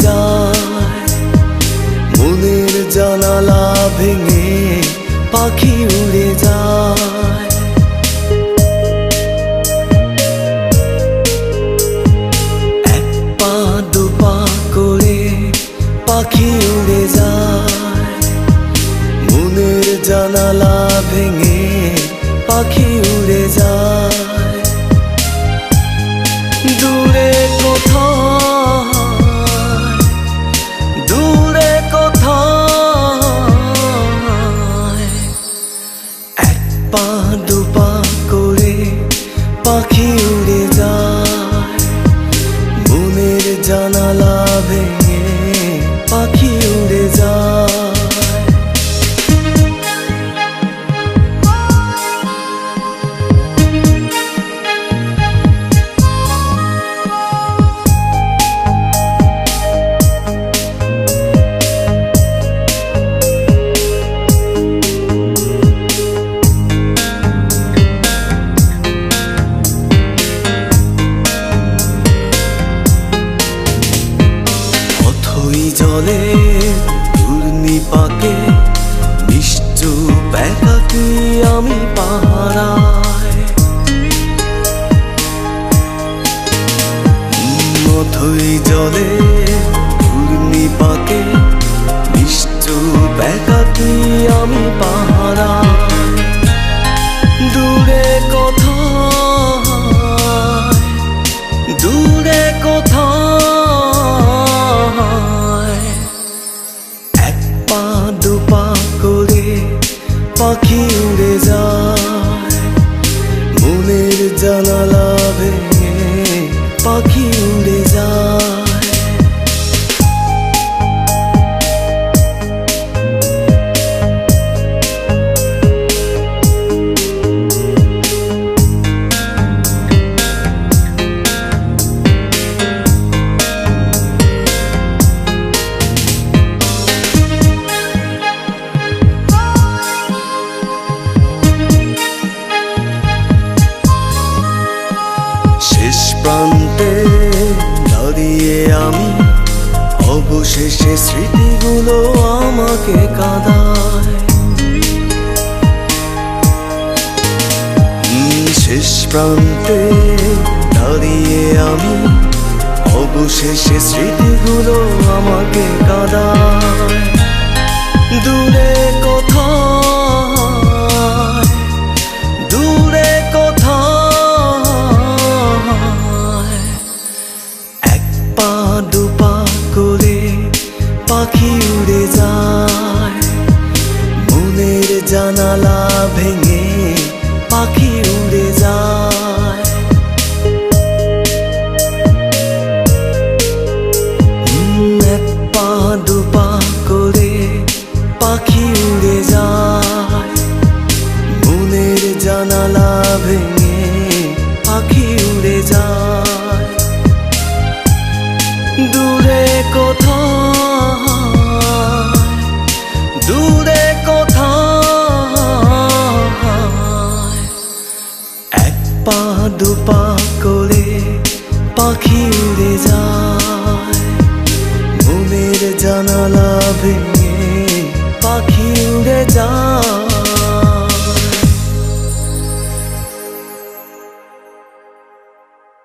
যায়। মনের জানালা ভেঙে পাখি উড়ে যায়। এক পা, দু পা করে পাখি উড়ে যায়। মনের জানালা ভেঙে পাখি উড়ে যায়। এক জলে ঘূর্ণি পাকে নিশ্চুপ একাকি আমি পাহারা উম, অথই জলে ঘূর্ণি প্রান্তে দাঁড়িয়ে আমি অবশেষে স্মৃতিগুলো আমাকে কাঁদায়। শেষ প্রান্তে দাঁড়িয়ে আমি অবশেষে স্মৃতিগুলো আমাকে কাঁদায়। দূরে পাখি উড়ে যায়। মনের জানালা ভেঙে পাখি উড়ে যায়। এক পা, দু পা করে পাখি উড়ে যায়। মনের জানালা ভেঙে পাখি পা দু পা করে পাখি